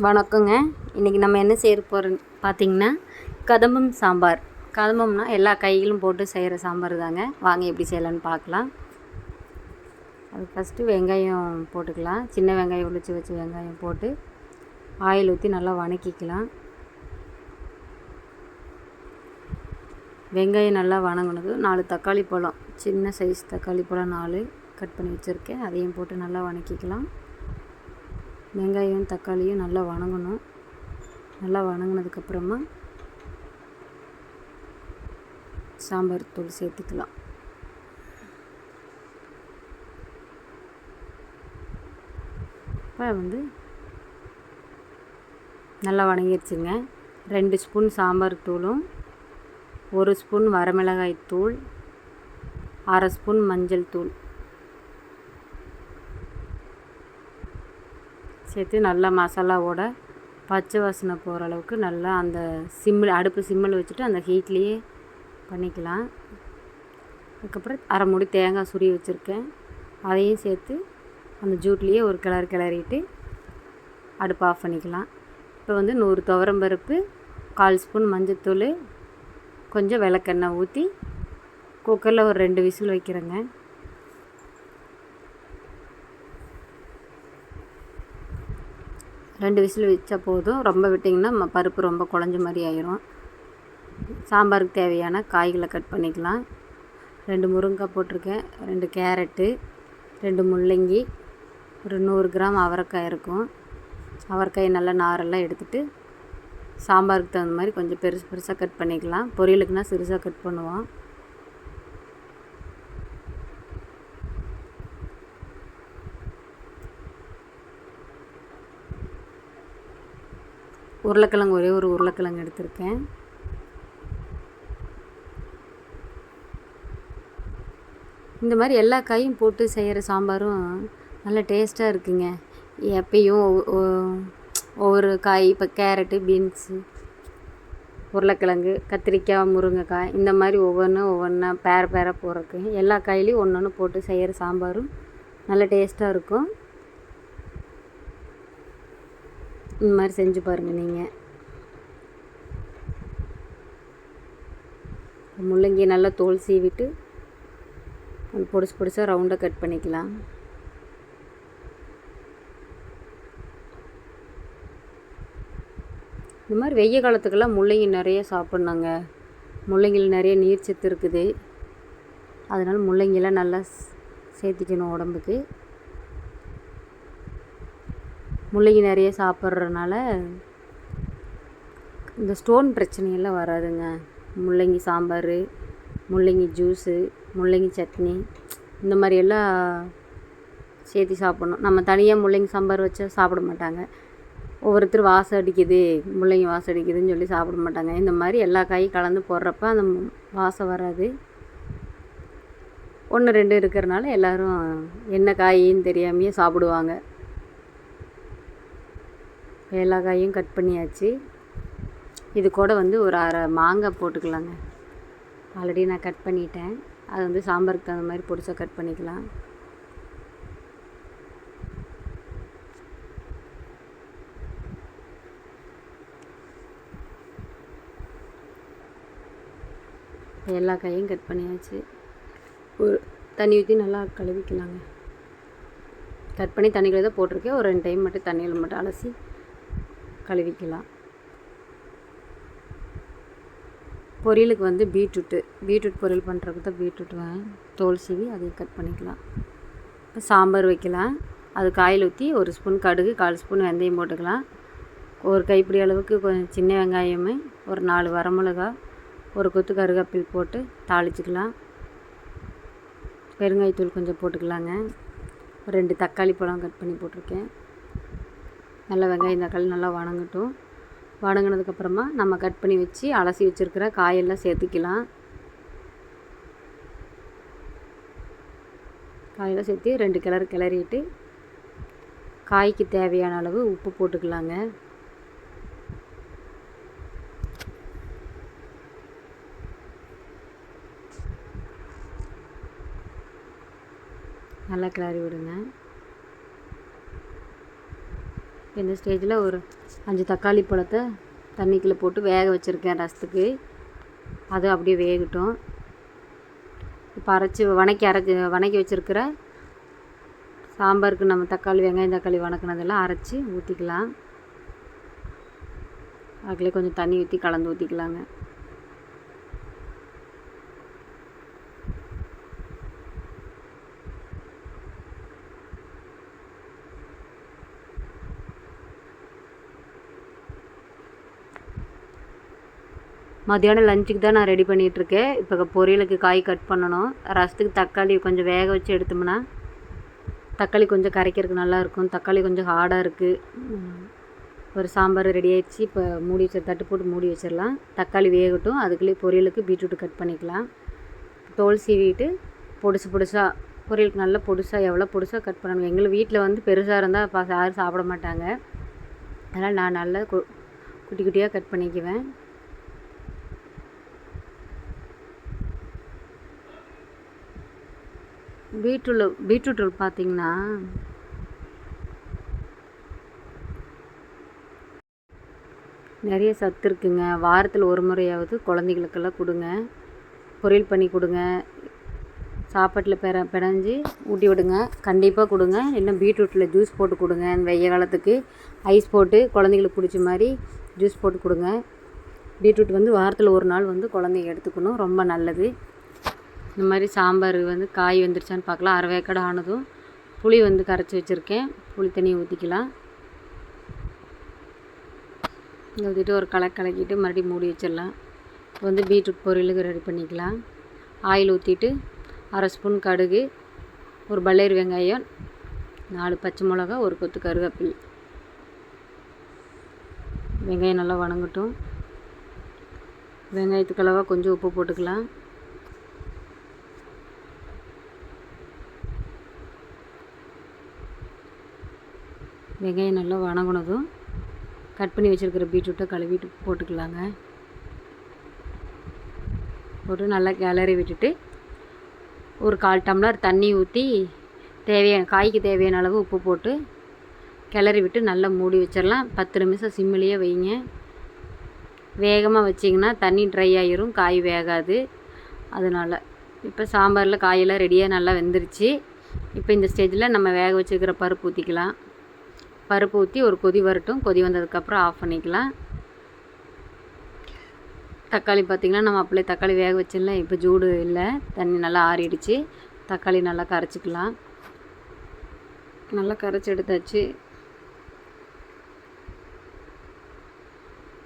வணக்கங்க. இன்றைக்கி நம்ம என்ன செய்ய போகிறோம் பார்த்திங்கன்னா கதம்பம் சாம்பார். கதம்பம்னா எல்லா கைகளும் போட்டு செய்கிற சாம்பார் தாங்க. வாங்க எப்படி செய்யலான்னு பார்க்கலாம். அது ஃபஸ்ட்டு வெங்காயம் போட்டுக்கலாம். சின்ன வெங்காயம் உளிச்சு வச்சு வெங்காயம் போட்டு ஆயில் ஊற்றி நல்லா வணக்கிக்கலாம். வெங்காயம் நல்லா வணங்கினது நாலு தக்காளி பழம். சின்ன சைஸ் தக்காளி பழம் நாலு கட் பண்ணி வச்சுருக்கேன். அதையும் போட்டு நல்லா வணக்கிக்கலாம். வெங்காயம் தக்காளியும் நல்லா வணங்கணும். நல்லா வணங்கினதுக்கப்புறமா சாம்பார் தூள் சேர்த்துக்கலாம். இப்போ வந்து நல்லா வணங்கிடுச்சுங்க ரெண்டு ஸ்பூன் சாம்பார் தூளும் ஒரு ஸ்பூன் வரமிளகாய் தூள் அரை ஸ்பூன் மஞ்சள் தூள். சேர்த்து நல்லா மசாலாவோட பச்சை வாசனை போகிற அளவுக்கு நல்லா அந்த சிம்மில் அடுப்பு சிம்மில் வச்சுட்டு அந்த ஹீட்லேயே பண்ணிக்கலாம். அதுக்கப்புறம் அரை மூடி தேங்காய் சுரி வச்சுருக்கேன். அதையும் சேர்த்து அந்த ஜூட்லேயே ஒரு கிளறு கிளறிட்டு அடுப்பு ஆஃப் பண்ணிக்கலாம். இப்போ வந்து நூறு துவரம் பருப்பு கால் ஸ்பூன் மஞ்சத்தூள் கொஞ்சம் விளக்கெண்ணெய் ஊற்றி குக்கரில் ஒரு ரெண்டு விசில் வைக்கிறேங்க. ரெண்டு விசில் வச்சா போதும். ரொம்ப விட்டிங்கன்னா பருப்பு ரொம்ப குழஞ்ச மாதிரி ஆயிரும். சாம்பாருக்கு தேவையான காய்களை கட் பண்ணிக்கலாம். ரெண்டு முருங்கைக்காய் போட்டிருக்கேன் ரெண்டு கேரட்டு ரெண்டு முள்ளங்கி ஒரு நூறு கிராம் அவரைக்காய் இருக்கும். அவரைக்காய் நல்லா நாரெல்லாம் எடுத்துகிட்டு சாம்பாருக்கு தகுந்த மாதிரி கொஞ்சம் பெருசு பெருசாக கட் பண்ணிக்கலாம். பொரியலுக்குனால் சிறுசாக கட் பண்ணுவோம். உருளைக்கிழங்கு ஒரே ஒரு உருளைக்கிழங்கு எடுத்திருக்கேன். இந்த மாதிரி எல்லா காயும் போட்டு செய்கிற சாம்பாரும் நல்ல டேஸ்ட்டாக இருக்குங்க. எப்பயும் ஒவ்வொரு காய் இப்போ கேரட்டு பீன்ஸு உருளைக்கிழங்கு கத்திரிக்காய் முருங்கைக்காய் இந்த மாதிரி ஒவ்வொன்றும் ஒவ்வொன்றா பேர பேர போடுறக்கு எல்லா காயிலையும் ஒன்று ஒன்று போட்டு செய்கிற சாம்பாரும் நல்ல டேஸ்ட்டாக இருக்கும். இந்த மாதிரி செஞ்சு பாருங்கள் நீங்கள் முள்ளங்கியை நல்லா தோல் சீவிட்டு அது பொடிசு பொடிசாக ரவுண்டாக கட் பண்ணிக்கலாம். இந்த மாதிரி வெய்ய காலத்துக்கெல்லாம் முள்ளங்கி நிறைய சாப்பிட்ணுங்க. முள்ளங்கியில் நிறைய நீர் சத்து இருக்குது. அதனால் முள்ளங்கியெல்லாம் நல்லா சேர்த்திக்கணும் உடம்புக்கு. முள்ளங்கி நிறைய சாப்பிட்றதுனால இந்த ஸ்டோன் பிரச்சனையெல்லாம் வராதுங்க. முள்ளங்கி சாம்பார் முள்ளங்கி ஜூஸு முள்ளங்கி சட்னி இந்த மாதிரி எல்லாம் சேர்த்து சாப்பிட்ணும். நம்ம தனியாக முள்ளங்கி சாம்பார் வச்சா சாப்பிட மாட்டாங்க. ஒவ்வொருத்தர் வாசம் அடிக்குது முள்ளங்கி வாசம் அடிக்குதுன்னு சொல்லி சாப்பிட மாட்டாங்க. இந்த மாதிரி எல்லா காயும் கலந்து போடுறப்ப அந்த வாசம் வராது. ஒன்று ரெண்டு இருக்கிறனால எல்லோரும் என்ன காயின்னு தெரியாமையே சாப்பிடுவாங்க. ஏலக்காயும் கட் பண்ணியாச்சு. இது கூட வந்து ஒரு அரை மாங்காய் போட்டுக்கலாங்க. ஆல்ரெடி நான் கட் பண்ணிட்டேன். அது வந்து சாம்பாருக்கு தகுந்த மாதிரி பொடிச்சா கட் பண்ணிக்கலாம். எல்லா காயும் கட் பண்ணியாச்சு. ஒரு தண்ணி ஊற்றி நல்லா கழுவிக்கலாங்க. கட் பண்ணி தண்ணிக்குள்ளே தான் போட்டிருக்கேன். ஒரு ரெண்டு டைம் மட்டும் தண்ணியில் மட்டும் அலசி கழுவிக்கலாம். பொரியலுக்கு வந்து பீட்ரூட்டு. பீட்ரூட் பொரியல் பண்ணுறதுக்கு தான் பீட்ரூட் தோல் சீவி அதையும் கட் பண்ணிக்கலாம். இப்போ சாம்பார் வைக்கலாம். அது காயில் ஊற்றி ஒரு ஸ்பூன் கடுகு கால் ஸ்பூன் வெந்தயம் போட்டுக்கலாம். ஒரு கைப்பிடி அளவுக்கு கொஞ்சம் சின்ன வெங்காயமே ஒரு நாலு வரமிளகா ஒரு கொத்து கருகப்பில் போட்டு தாளிச்சிக்கலாம். பெருங்காயத்தூள் கொஞ்சம் போட்டுக்கலாங்க. ரெண்டு தக்காளி பழம் கட் பண்ணி போட்டிருக்கேன். நல்லா வெங்காயம் தக்காளி நல்லா வணங்கட்டும். வணங்கினதுக்கப்புறமா நம்ம கட் பண்ணி வச்சு அலசி வச்சுருக்கிற காயெல்லாம் சேர்த்துக்கலாம். காயெல்லாம் சேர்த்து ரெண்டு கிளறு கிளறிட்டு காய்க்கு தேவையான அளவு உப்பு போட்டுக்கலாங்க. நல்லா கிளறி விடுங்க. இந்த ஸ்டேஜில் ஒரு அஞ்சு தக்காளி பழத்தை தண்ணிக்குள்ளே போட்டு வேக வச்சுருக்கேன் ரசத்துக்கு. அது அப்படியே வேகட்டும். இப்போ அரைச்சி வணக்கி அரைச்சி வணக்கி வச்சுருக்கிற சாம்பாருக்கு நம்ம தக்காளி வெங்காயம் தக்காளி வணக்கினதெல்லாம் அரைச்சி ஊற்றிக்கலாம் அதுக்குள்ளே கொஞ்சம் தண்ணி ஊற்றி கலந்து ஊற்றிக்கலாங்க மத்தியானம் லஞ்சுக்கு தான் நான் ரெடி பண்ணிகிட்ருக்கேன் இப்போ பொரியலுக்கு காய் கட் பண்ணணும். ரசத்துக்கு தக்காளி கொஞ்சம் வேக வச்சு எடுத்தோம்னா தக்காளி கொஞ்சம் கரைக்கிறதுக்கு நல்லாயிருக்கும் தக்காளி கொஞ்சம் ஹார்டாக இருக்குது ஒரு சாம்பார் ரெடி ஆயிடுச்சு. இப்போ மூடி வச்சு தட்டு போட்டு மூடி வச்சிடலாம். தக்காளி வேகட்டும். அதுக்குள்ளேயே பொரியலுக்கு பீட்ரூட் கட் பண்ணிக்கலாம். தோல் சீவிட்டு பொடுசு பொடுசாக பொரியலுக்கு நல்லா பொடுசாக எவ்வளோ பொடுசாக கட் பண்ணணும். எங்கள் வீட்டில் வந்து பெருசாக இருந்தால் பா யாரும் சாப்பிட மாட்டாங்க. அதனால் நான் நல்லா கு குட்டி குட்டியாக கட் பண்ணிக்குவேன். பீட்ரூட் பீட்ரூட் பார்த்தீங்கன்னா நிறைய சத்து இருக்குங்க. வாரத்தில் ஒரு முறையாவது குழந்தைகளுக்கெல்லாம் கொடுங்க. பொரியல் பண்ணி கொடுங்க. சாப்பாட்டில் பெற பிணைஞ்சி ஊட்டி விடுங்க. கண்டிப்பாக கொடுங்க. இன்னும் பீட்ரூட்டில் ஜூஸ் போட்டு கொடுங்க. வெய்ய காலத்துக்கு ஐஸ் போட்டு குழந்தைங்களுக்கு பிடிச்ச மாதிரி ஜூஸ் போட்டு கொடுங்க. பீட்ரூட் வந்து வாரத்தில் ஒரு நாள் வந்து குழந்தைங்க எடுத்துக்கணும். ரொம்ப நல்லது. இந்த மாதிரி சாம்பார் வந்து காய் வந்துருச்சான்னு பார்க்கலாம். அரை வேக்கடை ஆனதும் புளி வந்து கரைச்சி வச்சுருக்கேன். புளி தண்ணியை ஊற்றிக்கலாம் ஊற்றிட்டு ஒரு கலக்கு கலக்கிட்டு மறுபடியும் மூடி வச்சிடலாம். இப்போ வந்து பீட்ரூட் பொரியலுக்கு ரெடி பண்ணிக்கலாம். ஆயில் ஊற்றிட்டு அரை ஸ்பூன் கடுகு ஒரு பல்லேரி வெங்காயம் நாலு பச்சை மிளகா ஒரு கொத்து கருவேப்பில். வெங்காயம் நல்லா வணங்கட்டும். வெங்காயத்துக்கு அளவாக கொஞ்சம் உப்பு போட்டுக்கலாம். வெங்காயம் நல்லா வணங்கினதும் கட் பண்ணி வச்சுருக்கிற பீட்ரூட்டை கழுவிட்டு போட்டுக்கலாங்க. போட்டு நல்லா கிளறி விட்டுட்டு ஒரு கால் டம்ளர் தண்ணி ஊற்றி தேவையான காய்க்கு தேவையான அளவு உப்பு போட்டு கிளறி விட்டு நல்லா மூடி வச்சிடலாம். பத்து நிமிஷம் சிம்மிலேயே வைங்க. வேகமாக வச்சிங்கன்னா தண்ணி ட்ரை ஆகிரும் காய் வேகாது. அதனால் இப்போ சாம்பாரில் காயெல்லாம் ரெடியாக நல்லா வெந்துருச்சு. இப்போ இந்த ஸ்டேஜில் நம்ம வேக வச்சுருக்கிற பருப்பு ஊற்றிக்கலாம் பருப்பு ஊற்றி ஒரு கொதி வரட்டும். கொதி வந்ததுக்கப்புறம் ஆஃப் பண்ணிக்கலாம். தக்காளி பார்த்திங்கன்னா நம்ம அப்படியே தக்காளி வேக வச்சிடலாம் இப்போ ஜூடு இல்லை. தண்ணி நல்லா ஆறிடுச்சு. தக்காளி நல்லா கரைச்சிக்கலாம். நல்லா கரைச்சி எடுத்தாச்சு.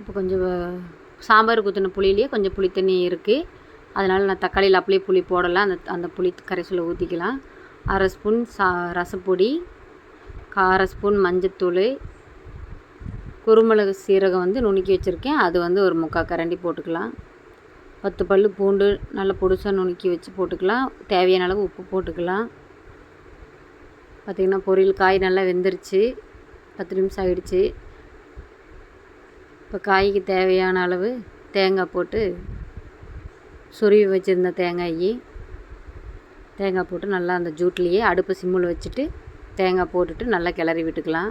இப்போ கொஞ்சம் சாம்பார் ஊற்றின புளியிலேயே கொஞ்சம் புளி தண்ணி இருக்குது அதனால் நான் தக்காளியில் அப்படியே புளி போடலாம். அந்த அந்த புளி கரைசலை ஊற்றிக்கலாம் அரை ஸ்பூன் சா ரசப்பொடி. கார ஸ்பூன் மஞ்சத்தூள் குருமிளகு சீரகம் வந்து நுணுக்கி வச்சுருக்கேன். அது வந்து ஒரு முக்கால் கரண்டி போட்டுக்கலாம். பத்து பல் பூண்டு நல்லா பொடிசாக நுணுக்கி வச்சு போட்டுக்கலாம். தேவையான அளவு உப்பு போட்டுக்கலாம். பார்த்திங்கன்னா பொரியல் காய் நல்லா வெந்துருச்சு. பத்து நிமிஷம் ஆகிடுச்சு இப்போ காய்க்கு தேவையான அளவு தேங்காய் போட்டு சொருவி வச்சுருந்த தேங்காய் தேங்காய் போட்டு நல்லா அந்த ஜூட்லேயே அடுப்பு சிம்மில் வச்சுட்டு தேங்காய் போட்டுட்டு நல்லா கிளறி விட்டுக்கலாம்.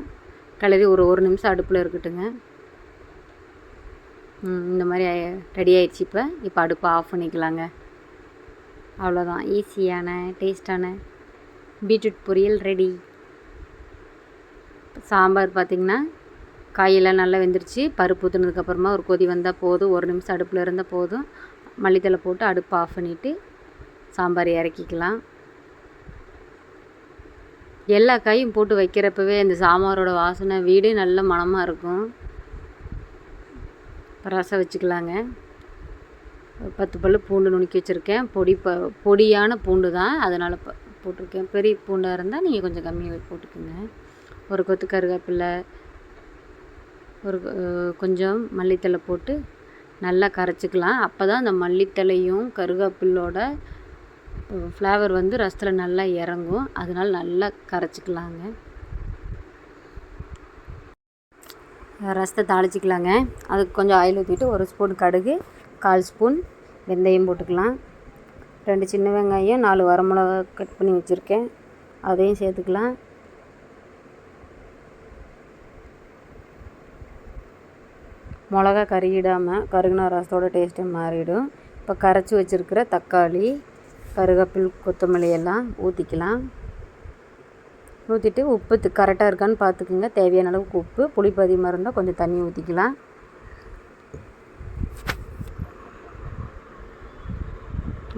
கிளறி ஒரு ஒரு நிமிஷம் அடுப்பில் இருக்கட்டுங்க. இந்த மாதிரி ரெடி ஆயிடுச்சு இப்போ. இப்போ அடுப்பை ஆஃப் பண்ணிக்கலாங்க. அவ்வளோதான் ஈஸியான டேஸ்டான பீட்ரூட் பொரியல் ரெடி சாம்பார் பார்த்திங்கன்னா காயெல்லாம் நல்லா வெந்துருச்சு. பருப்பு ஊற்றுனதுக்கப்புறமா ஒரு கொதி வந்தால் போதும். ஒரு நிமிஷம் அடுப்பில் இருந்தால் போதும். மல்லித்தலை போட்டு அடுப்பு ஆஃப் பண்ணிவிட்டு சாம்பார் இறக்கிக்கலாம். எல்லா காயும் போட்டு வைக்கிறப்பவே இந்த சாம்பாரோட வாசனை வீடே நல்ல மணமாக இருக்கும். ரசம் வச்சுக்கலாங்க. பத்து பல் பூண்டு நுணுக்கி வச்சுருக்கேன். பொடி ப பொடியான பூண்டு தான் அதனால் ப போட்டிருக்கேன். பெரிய பூண்டாக இருந்தால் நீங்கள் கொஞ்சம் கம்மியாக போட்டுக்கோங்க. ஒரு கொத்து கருவேப்பில்லை ஒரு கொஞ்சம் மல்லித்தலை போட்டு நல்லா கரைச்சிக்கலாம். அப்போ தான் அந்த மல்லித்தலையும் கருவேப்பிலோட ஃப்ளேவர் வந்து ரசத்தில் நல்லா இறங்கும். அதனால் நல்லா கரைச்சிக்கலாங்க. ரசத்தை தாளிச்சிக்கலாங்க. அதுக்கு கொஞ்சம் ஆயில் ஊற்றிட்டு ஒரு ஸ்பூன் கடுகு கால் ஸ்பூன் வெந்தயம் போட்டுக்கலாம். ரெண்டு சின்ன வெங்காயம் நாலு வரமிளகா கட் பண்ணி வச்சுருக்கேன். அதையும் சேர்த்துக்கலாம். மிளகா கருகிடாமல் கருகின ரசத்தோட டேஸ்ட்டு மாறிடும். இப்போ கரைச்சி வச்சுருக்கிற தக்காளி கருவேப்பில் கொத்தமல்லி எல்லாம் ஊற்றிக்கலாம் ஊற்றிட்டு உப்பு கரெக்டாக இருக்கான்னு பார்த்துக்குங்க தேவையான அளவுக்கு உப்பு புளிப்பு அதிகமாக இருந்தால் கொஞ்சம் தண்ணி ஊற்றிக்கலாம்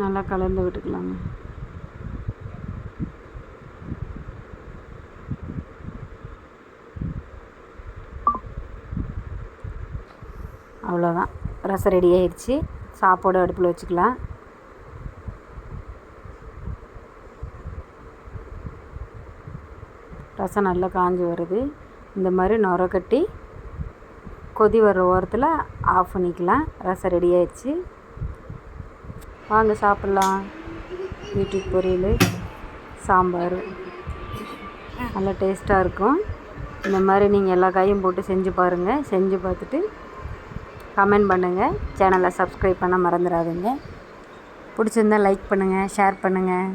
நல்லா கலந்து விட்டுக்கலாங்க. அவ்வளோதான் ரசம் ரெடி ஆயிடுச்சு. சாப்பாடு அடுப்பில் வச்சுக்கலாம். ரசம் நல்லா காஞ்சி வருது. இந்த மாதிரி நுர கட்டி கொதி வர்ற ஓரத்தில் ஆஃப் பண்ணிக்கலாம். ரசம் ரெடி ஆயிடுச்சு. வாங்க சாப்பிட்லாம். வீட்டுக்கு பொரியல் சாம்பார். நல்லா டேஸ்ட்டாக இருக்கும். இந்த மாதிரி நீங்கள் எல்லா காயும் போட்டு செஞ்சு பாருங்கள் செஞ்சு பார்த்துட்டு கமெண்ட் பண்ணுங்கள் சேனலை சப்ஸ்கிரைப் பண்ண மறந்துடாதீங்க. பிடிச்சிருந்தா லைக் பண்ணுங்கள் ஷேர் பண்ணுங்கள்